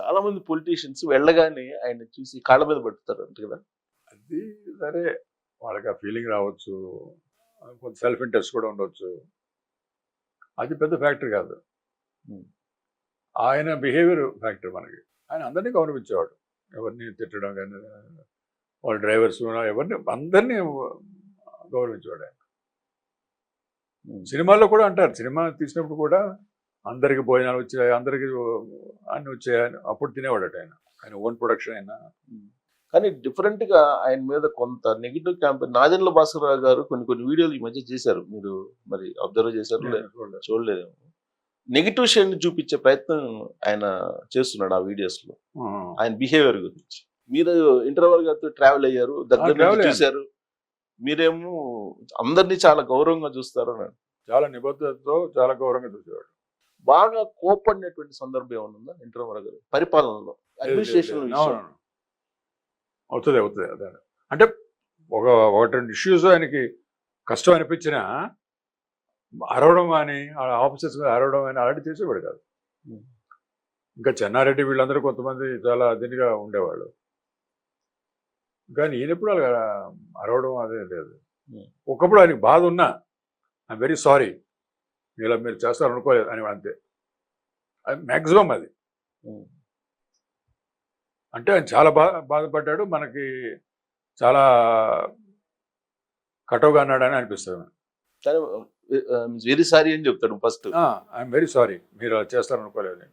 చాలా మంది పొలిటీషియన్స్ వెళ్ళగానే ఆయన చూసి కాళ్ళ మీద పడుతారు అంట కదా? అది సరే వాళ్ళకి ఆ ఫీలింగ్ రావచ్చు. కొంత సెల్ఫ్ ఇంట్రెస్ట్ కూడా ఉండవచ్చు అది పెద్ద ఫ్యాక్టర్ కాదు. ఆయన బిహేవియర్ ఫ్యాక్టర్ మనకి. ఆయన అందరినీ గౌరవించేవాడు. ఎవరిని తిట్టడం కానీ వాళ్ళ డ్రైవర్స్ ఎవరిని అందరినీ గౌరవించేవాడు ఆయన. సినిమాల్లో కూడా అంటారు. సినిమా తీసినప్పుడు కూడా అందరికి భోజనాలు వచ్చాయి అందరికి అన్ని వచ్చాయి అని అప్పుడు తినేవాడట ఆయన. ఆయన ఓన్ ప్రొడక్షన్ అయినా కానీ డిఫరెంట్గా ఆయన మీద కొంత నెగిటివ్ క్యాంపెయిన్ నాదెండ్ల భాస్కరరావు గారు కొన్ని కొన్ని వీడియోలు ఈ మధ్య చేశారు. మీరు మరి అబ్జర్వ్ చేశారు. చూడలేదేమో. నెగిటివ్ షేడ్ చూపించే ప్రయత్నం ఆయన చేస్తున్నాడు ఆ వీడియోస్లో. ఆయన బిహేవియర్ గురించి. మీరు ఇంటర్వల్ గారితో ట్రావెల్ అయ్యారు దగ్గర. చూశారు. మీరేమో అందరినీ చాలా గౌరవంగా చూస్తారు చాలా నిబద్ధతతో చాలా గౌరవంగా చూసేవాడు. బాగా కోపడినటువంటి సందర్భం ఏమైనా ఉందా? ఇంటర్వల్ గారు పరిపాలనలో అడ్మినిస్ట్రేషన్. అవుతుంది అవుతుంది అదే అంటే ఒక ఒకటి రెండు ఇష్యూస్ ఆయనకి కష్టం అనిపించినా అరవడం కానీ ఆఫీసర్స్ మీద అరవడం కానీ అలాంటి చేసేవాడు కాదు. ఇంకా చెన్నారెడ్డి వీళ్ళందరూ కొంతమంది చాలా దీనిగా ఉండేవాళ్ళు. కానీ ఈయనప్పుడు అలా అరవడం అదే లేదు. ఒకప్పుడు ఆయనకి బాధ ఉన్నా ఐఎమ్ వెరీ సారీ ఇలా మీరు చేస్తారు అనుకోలేదు అని అంతే. మ్యాక్సిమం అది. అంటే ఆయన చాలా బా బాధపడ్డాడు మనకి చాలా కటవుగా అన్నాడని అనిపిస్తుంది. వెరీ సారీ అని చెప్తాడు ఫస్ట్ ఐఎమ్ వెరీ సారీ మీరు అలా చేస్తారు అనుకోలేదు.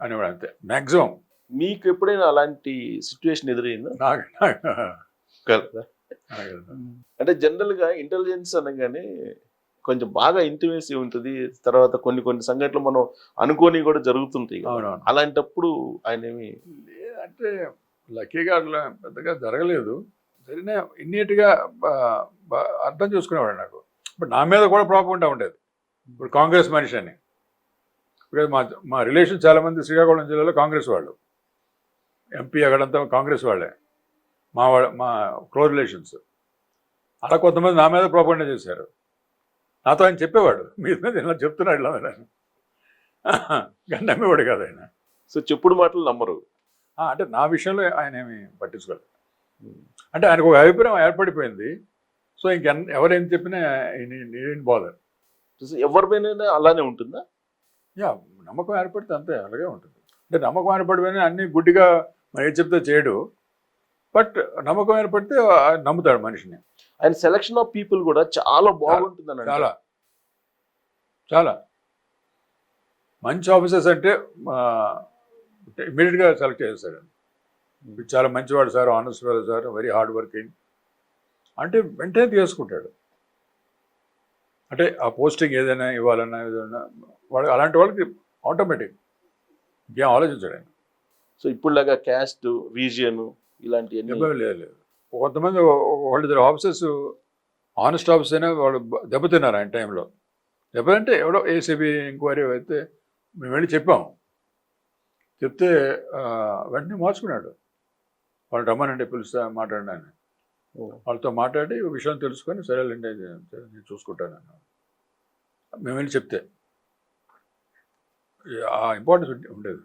అనేవాడు అంతే. మ్యాక్సిమం మీకు ఎప్పుడైనా అలాంటి సిచ్యువేషన్ ఎదురైందా? నాకు అంటే జనరల్గా ఇంటెలిజెన్స్ అనగానే కొంచెం బాగా ఇంటిమేసీ ఉంటుంది. తర్వాత కొన్ని కొన్ని సంఘటనలు మనం అనుకోని కూడా జరుగుతుంటాయి అలాంటప్పుడు ఆయన ఏమి అంటే లక్కీగా అట్లా పెద్దగా జరగలేదు. సరైన ఇన్నీట్గా అర్థం చేసుకునేవాడు నాకు. ఇప్పుడు నా మీద కూడా ప్రాపకుండా ఉండేది. ఇప్పుడు కాంగ్రెస్ మనిషి అని. మా మా రిలేషన్ చాలామంది శ్రీకాకుళం జిల్లాలో కాంగ్రెస్ వాళ్ళు. ఎంపీ అక్కడంతా కాంగ్రెస్ వాళ్ళే. మా వాళ్ళ మా క్లోజ్ రిలేషన్స్. అలా కొంతమంది నా మీద ప్రాపండా చేశారు. నాతో ఆయన చెప్పేవాడు మీ మీద ఇలా చెప్తున్నాడు ఇలా అని. కానీ నమ్మేవాడు కాదు ఆయన. సో చెప్పుడు మాటలు నమ్మరు. అంటే నా విషయంలో ఆయన ఏమి పట్టించుకోలేదు. అంటే ఆయనకు ఒక అభిప్రాయం ఏర్పడిపోయింది. సో ఇంక ఎవరేం చెప్పినా నేను బాధర్ సో ఎవరిపైన అలానే ఉంటుందా? యా నమ్మకం ఏర్పడితే అంతే అలాగే ఉంటుంది. అంటే నమ్మకం ఏర్పడిపోయినా అన్ని గుడ్డిగా ఏం చెప్తే చేయడు. బట్ నమ్మకం ఏర్పడితే నమ్ముతాడు మనిషిని. ఆయన సెలక్షన్ ఆఫ్ పీపుల్ కూడా చాలా బాగుంటుంది అని చాలా చాలా. మంచి ఆఫీసర్స్ అంటే ఇమీడియట్గా సెలెక్ట్ చేస్తారు చాలా మంచివాడు సార్ ఆనెస్ట్ వాడు సార్ వెరీ హార్డ్ వర్కింగ్ అంటే వెంటనే తీసుకుంటాడు. అంటే ఆ పోస్టింగ్ ఏదైనా ఇవ్వాలన్నా ఏదైనా వాడు అలాంటి వాళ్ళకి ఆటోమేటిక్ ఇంకేం ఆలోచించాడు ఆయన. సో ఇప్పుడులాగా క్యాస్ట్ రీజియన్ లేదు కొంతమంది వాళ్ళ ఇద్దరు ఆఫీసర్స్ ఆనెస్ట్ ఆఫీసర్ అయినా వాళ్ళు దెబ్బతిన్నారు ఆయన టైంలో. దెబ్బ అంటే ఎవడో ఏసీబీ ఎంక్వైరీ అయితే మేము వెళ్ళి చెప్పాము చెప్తే వెంటనే మార్చుకున్నాడు. వాళ్ళు రమ్మనండి పిలుస్తా మాట్లాడినా అని. ఓ. వాళ్ళతో మాట్లాడి విషయం తెలుసుకొని సరేలేండి నేను చూసుకుంటాను మేము వెళ్ళి చెప్తే. ఆ ఇంపార్టెన్స్ ఉండేది.